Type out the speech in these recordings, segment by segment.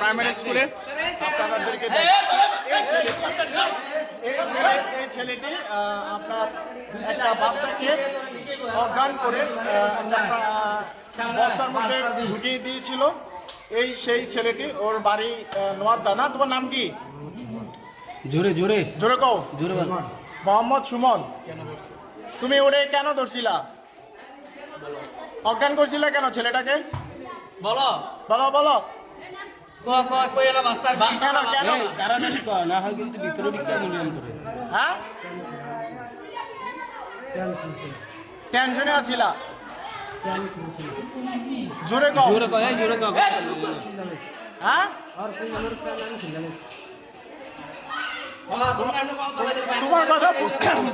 Primary স্কুলে আপনাদেরকে এই ছেলেটি ছেলে এই ছেলেটি আপনার একটা বাচ্চাকে অজ্ঞান করে বস্তার মধ্যে ঢুকিয়ে দিয়েছিল। এই সেই ছেলেটি ওর বাড়ি নোয়াদ্দা। না তোমার নাম কি? জোরে জোরে। জোরে কও। জোরে বল। মোহাম্মদ সুমন। তুমি ওরে কেন ধরছিলা? অজ্ঞান করছিলা কেন ছেলেটাকে? বলো। বলো বলো। কিন্তু ভিতরে ঢুকতে মূল্যায়ন করে। হ্যাঁ? টেনশনে আছিলা? জোরে কও। জোরে কর এই জোরে কর হ্যাঁ? বলো, তোমার কথা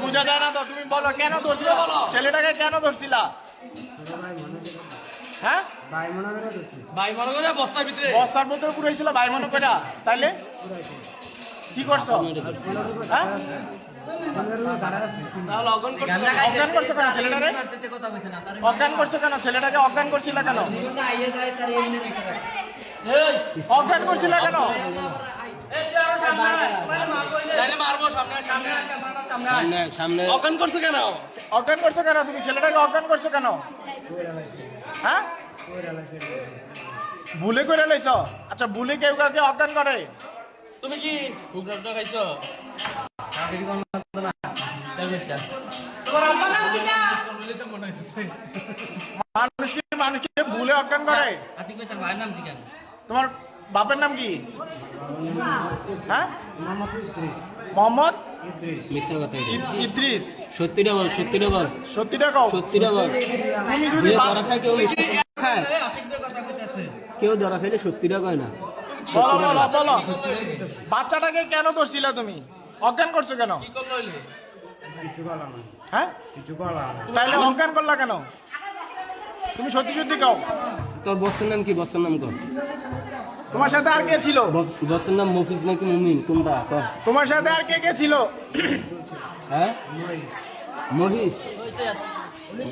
বোঝা যায় না তো তুমি বলো কেন ধরছিলা? বলো। ছেলেটাকে কেন ধরছিলা? হ্যাঁ? বস্তার ভিতরে বস্তার মধ্যে পুরাইছিল ভাই করে তাইলে কি করছ হ্যাঁ অজ্ঞান কেন ছেলেটারে অজ্ঞান করছ কেন ছেলেটাকে অজ্ঞান করছিল কেন অজ্ঞান করছিল কেন অজ্ঞান করছ কেন তুমি ছেলেটাকে অজ্ঞান করছ কেন হ্যাঁ ভুলে করে লাইছ? আচ্ছা ভুলে কেউ কাউকে অজ্ঞান করে? তুমি কি খাইছো? মনে মানুষকে মানুষকে ভুলে অজ্ঞান করে। কি তোমার বাপের নাম কি? হ্যাঁ? মোহাম্মদ মিথ্যা কথা ইদ্রিস। সত্যিটা বল সত্যিটা বল। সত্যিটা কও। সত্যিটা বল। তুমি যদি কেউ কইতাছে কেউ ধরা খাইলে সত্যিটা কয় না? বাচ্চাটাকে কেন ধরছিলা তুমি? অজ্ঞান করছ কেন? কি করল হইলে হ্যাঁ অজ্ঞান করলা কেন? তুমি সত্যি সত্যি কও তোর বসের নাম কি? বসের নাম কর। তোমার সাথে আর কে ছিল? বস- বসের নাম মফিজ নাকি মুমিন? কোনটা? তোমার সাথে আর কে কে ছিল? হ্যাঁ? মহিষ।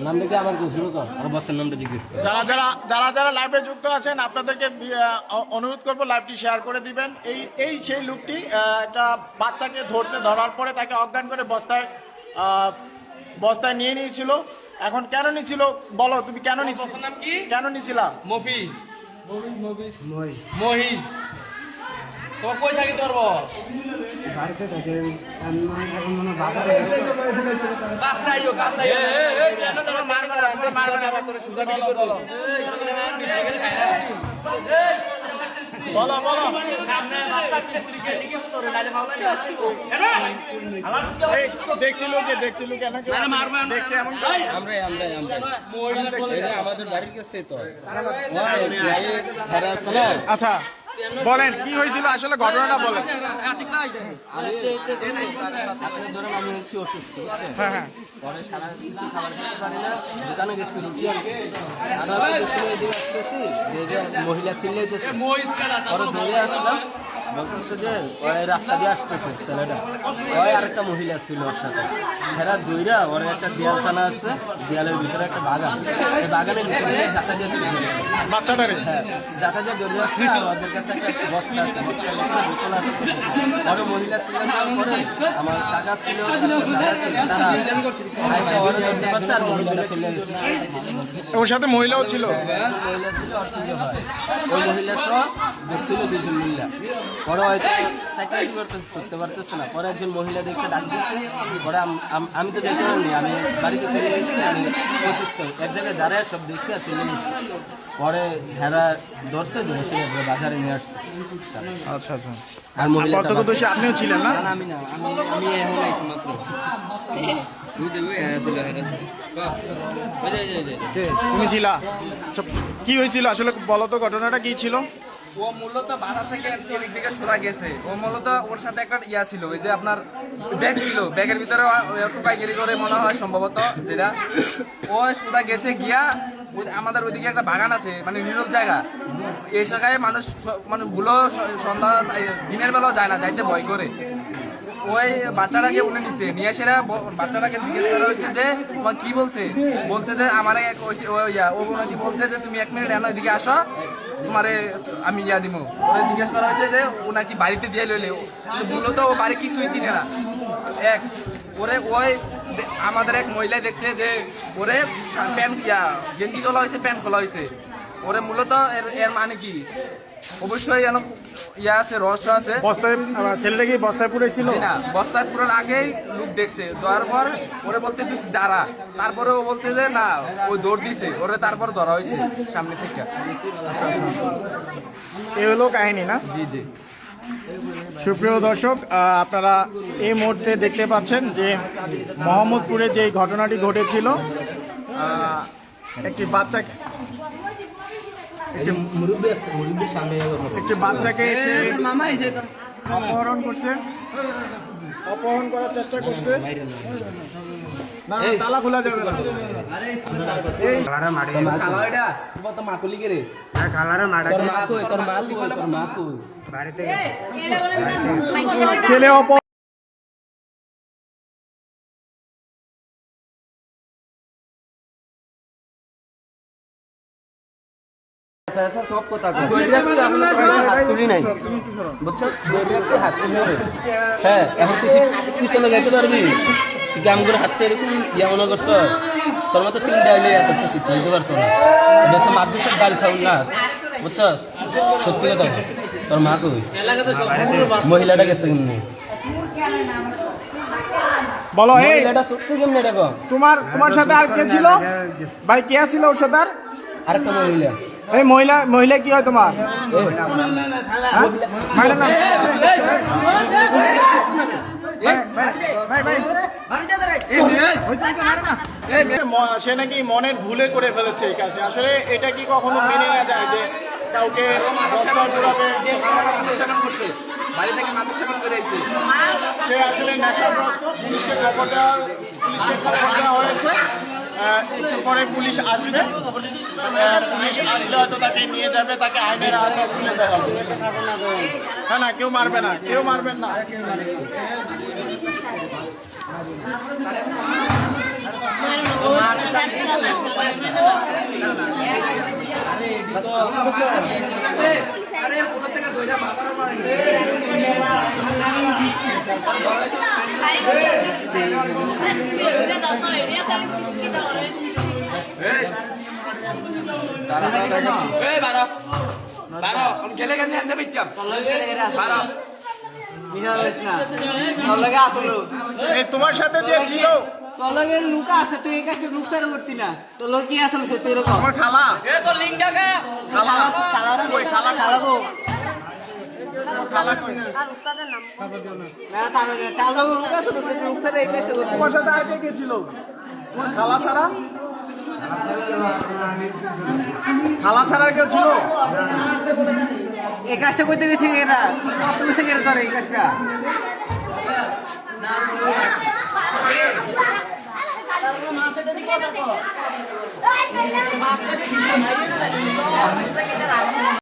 নামটা কি আবার শুরু কর আর বসের নামটা জিজ্ঞেস যারা যারা যারা যারা লাইভে যুক্ত আছেন আপনাদেরকে অনুরোধ করব লাইভটি শেয়ার করে দিবেন। এই এই সেই লোকটি একটা বাচ্চাকে ধরছে ধরার পরে তাকে অজ্ঞান করে বস্তায় বস্তায় নিয়ে নিয়েছিল। এখন কেন নিছিল বলো তুমি কেন কি? কেন নিছিলা? মফিজ। মহিষ তোমার কই থাকি তোর বস? কাছাইও কাছাইও কেন তোর মার মার মার মার তোর সুদা বিক্রি করব। বলো বলো। এই, দেখছিল কে দেখছিল কেন কেউ আরে আছে? মারবো না। দেখছে এমন এই, আমরাই আমরাই আমরা মহিষ বলে আমাদের বাড়ির কাছে তো। তারা আছে না আচ্ছা বলেন কি হয়েছিল? আসলে ঘটনাটা বলেন। আমি হচ্ছি অসুস্থ হ্যাঁ হ্যাঁ। পরে সারা কিছু খাবার খেতে পারি না দোকানে গেছি রুটি আনতে। আর সময় এদিকে আসতেছি যে যে মহিলা চিল্লাইতেছে। পরে দৌড়ে আসলাম বলতেছে যে ওই রাস্তা দিয়ে আসতেছে ছেলেটা। ওই আরেকটা মহিলা ছিল ওর সাথে। ফেরা দইরা ওর একটা দেয়ালখানা আছে দেয়ালের ভিতরে একটা বাগান। এই বাগানের ভিতরে দিয়ে যাতা দিয়ে বাচ্চাটারে? হ্যাঁ যাতা দিয়ে আসছে আর ওদের কাছে একটা বস্তা আছে বোতল মহিলা আমার কাকা ছিল তারা আইসা ওরা চলে সাথে মহিলাও ছিল? মহিলা ছিল আর পুজো হয়। ওই মহিলা সহ দেখছিল দুজন মহিলা। পরে হয়তো সাইকেল করতেছে পারতেছে না। পরে একজন মহিলা দেখতে ডাক দিচ্ছে পরে আম- তো দেখতে পারিনি আমি বাড়িতে চলে গেছি আমি অসুস্থ। এক জায়গায় দাঁড়ায় সব দেখে আর চলে গেছি। পরে হেরা ধরছে ধরে বাজারে নিয়ে আসছে। আচ্ছা আচ্ছা। আর মহিলা প্রত্যক্ষদর্শী আপনিও ছিলেন না? আমি না আমি আমি এখন আইছি মাত্র। তুমি ছিলা আচ্ছা, কি? হয়েছিল? আসলে বলো তো ঘটনাটা কি ছিল? ও মূলত বাসা থেকে এদিক সোজা গেছে। ও মূলত ওর সাথে একটা ইয়া ছিল ওই যে আপনার ব্যাগ ছিল। ব্যাগের ভিতরে পাইকারি করে মনে হয় সম্ভবত যেটা। ও সোজা গেছে গিয়া আমাদের ওইদিকে একটা বাগান আছে মানে নীরব জায়গা। এই জায়গায় মানুষ মানে ভুলো সন্ধ্যা দিনের বেলাও যায় না, যাইতে ভয় করে। ওই বাচ্চাটাকে উনি নিছে নিয়ে না বাচ্চাটাকে জিজ্ঞেস করা হয়েছে যে তোমার কি বলছে? বলছে যে, আমার ও নাকি বলছে যে, তুমি এক মিনিট এনে এদিকে আসো, তোমারে আমি ইয়া দিব ওরে জিজ্ঞেস করা হয়েছে যে, ও নাকি বাড়িতে দিয়ে লইলে? মূলত ও বাড়ি কিছুই চিনে না। এক ওরে ওই আমাদের এক মহিলা দেখছে যে ওরে প্যান্ট ইয়া গেঞ্জি খোলা হয়েছে প্যান্ট খোলা হয়েছে। ওরে মূলত এর এর মানে কি? অবশ্যই এন ইয়া আছে রহস্য আছে। বস্তায় ছেলেটা কি বস্তায় পুরেছিল না বস্তায় পুরোর আগেই লোক দেখছে। দেওয়ার পর ওরে বলছে তুই দাঁড়া। তারপরে ও বলছে যে না ও দৌড় দিছে। ওরে তারপর ধরা হয়েছে সামনে থেকে। এ হলো কাহিনী না? জি জি। সুপ্রিয় দর্শক আপনারা এই মুহূর্তে দেখতে পাচ্ছেন যে মোহাম্মদপুরে যে ঘটনাটি ঘটেছিল একটি বাচ্চাকে একটি বাচ্চাকে অপহরণ করছে। অপহরণ করার চেষ্টা করছে। না তালা খোলা যাবে না। কালা এটা তোমার তো মা কলি কে রে তোর মা কই? তোর মা কই? তোর মা কই ছেলে অপ তুলি নাই। হ্যাঁ এখন তুই পিছনে যাইতে পারবি। তুই করে এরকম? ইয়া মনে করছ? তোর মতো তিন ডাইলে এত কিছু তুলতে পারতো না। দেশে মাদ্রাসার ডাল খাও না। বুঝছস সত্যি কথা তোর মা কই? মহিলাটা গেছে কেমনি? বলো এই মহিলাটা শুকছে কেমনি দেখো তোমার তোমার সাথে আর কে ছিল? ভাই কে ছিল ওর সাথে আর? আরেকটা মহিলা এই মহিলা মহিলা কি হয় তোমার? না। সে নাকি মনের ভুলে করে ফেলেছে এই কাজটা। আসলে এটা কি কখনো মেনে না যায় যে কাউকে বাড়ি থেকে মানুষ করে সে আসলে নেশাগ্রস্ত। পুলিশকে খবর দেওয়া পুলিশকে খবর দেওয়া হয়েছে। একটু পরে পুলিশ আসবে। পুলিশ আসলে হয়তো তাকে নিয়ে যাবে, তাকে আইনের হ্যাঁ না কেউ মারবে না, কেউ মারবেন না। আরে, ওখান থেকে তোমার সাথে যে ছিল তলগের লুকা আছে তুই এই কাজটা করতি না তো লোক কি আসলে সত্যি এরকম খালা এ তো খালা খালা খালা? খালা ছাড়া? খালা ছাড়া কেউ ছিল এই কাজটা করতে গেছি এরা কত এই কাজটা